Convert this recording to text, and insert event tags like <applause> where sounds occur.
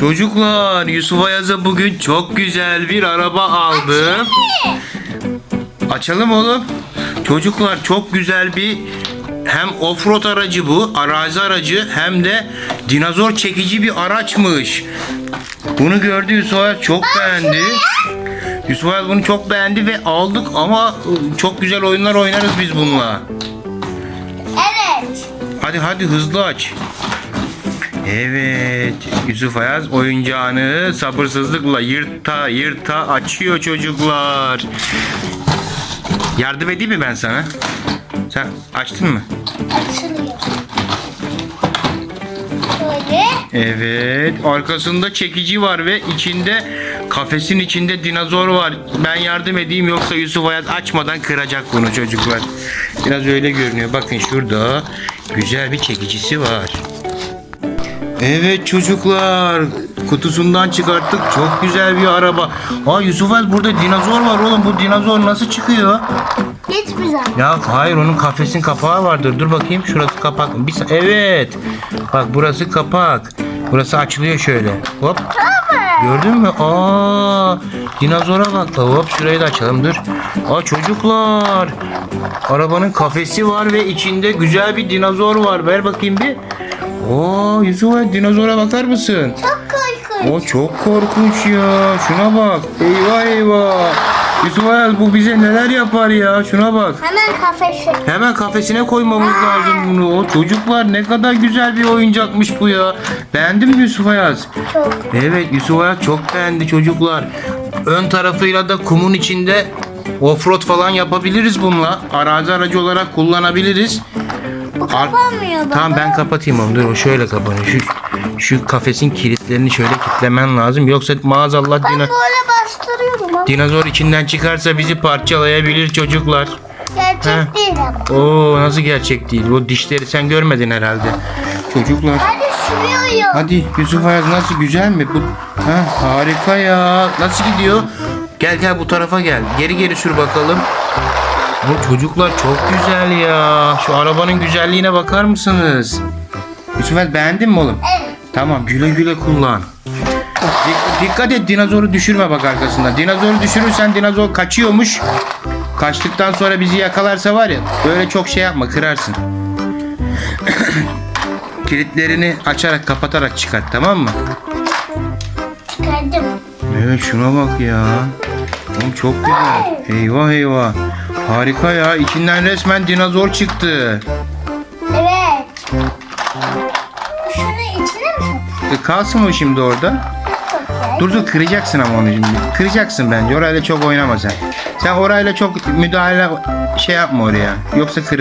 Çocuklar Yusuf Ayaz'a bugün çok güzel bir araba aldım. Açalım oğlum. Çocuklar çok güzel bir hem offroad aracı bu, arazi aracı hem de dinozor çekici bir araçmış. Bunu gördü Yusuf Ayaz çok beğendi. Yusuf Ayaz bunu çok beğendi ve aldık ama ıı, çok güzel oyunlar oynarız biz bununla. Evet. Hadi hadi hızlı aç. Evet Yusuf Ayaz oyuncağını sabırsızlıkla yırta yırta açıyor çocuklar. Yardım edeyim mi ben sana? Sen açtın mı? Açılıyor. Böyle. Evet arkasında çekici var ve içinde kafesin içinde dinozor var. Ben yardım edeyim yoksa Yusuf Ayaz açmadan kıracak bunu çocuklar. Biraz öyle görünüyor. Bakın şurada güzel bir çekicisi var. Evet çocuklar kutusundan çıkarttık çok güzel bir araba. Aa Yusuf Ayaz burada dinozor var oğlum bu dinozor nasıl çıkıyor? Hiçbir zaman. Ya hayır onun kafesin kapağı vardır. Dur bakayım şurası kapak. Bir sa- evet. Bak burası kapak. Burası açılıyor şöyle. Hop. Gördün mü? Aa, dinozora bak. Hop şurayı da açalım dur. Aa çocuklar. Arabanın kafesi var ve içinde güzel bir dinozor var. Ver bakayım bir. Oo Yusuf dinozora bakar mısın? Çok korkunç. O çok korkunç ya. Şuna bak. Eyvah eyvah. Yusuf bu bize neler yapar ya. Şuna bak. Hemen kafesi. Hemen kafesine koymamız lazım bunu. O çocuklar ne kadar güzel bir oyuncakmış bu ya. Beğendin mi Yusuf Ayaz? Çok. Evet Yusuf Ayaz çok beğendi çocuklar. Ön tarafıyla da kumun içinde offroad falan yapabiliriz bununla. Arazi aracı olarak kullanabiliriz. Bu Ar- kapanmıyor baba. Tamam ben kapatayım onu. Dur o şöyle kapanıyor. Şu, şu kafesin kilitlerini şöyle kilitlemen lazım. Yoksa maazallah Ben dino, böyle bastırıyorum ama. dinozor içinden çıkarsa bizi parçalayabilir çocuklar. Gerçek Heh. değil ama. Oo nasıl gerçek değil. O dişleri sen görmedin herhalde. Çocuklar. Hadi sürüyorum. Hadi Yusuf Ayaz nasıl güzel mi? Bu ha, harika ya. Nasıl gidiyor? Gel gel bu tarafa gel. Geri geri sür bakalım. Bu çocuklar çok güzel ya. Şu arabanın güzelliğine bakar mısınız? Yusuf Ayaz beğendin mi oğlum? Evet. Tamam güle güle kullan. Dik- dikkat et dinozoru düşürme bak arkasında. Dinozoru düşürürsen dinozor kaçıyormuş. Kaçtıktan sonra bizi yakalarsa var ya böyle çok şey yapma kırarsın. <coughs> Kilitlerini açarak kapatarak çıkart tamam mı? Çıkardım. Evet şuna bak ya. Oğlum çok güzel. Eyvah eyvah. Harika ya. İçinden resmen dinozor çıktı. Evet. Şunu içine mi? E, kalsın mı şimdi orada? Dur dur kıracaksın ama onu şimdi. Kıracaksın bence. Orayla çok oynama sen. Sen orayla çok müdahale şey yapma oraya. Yoksa kır.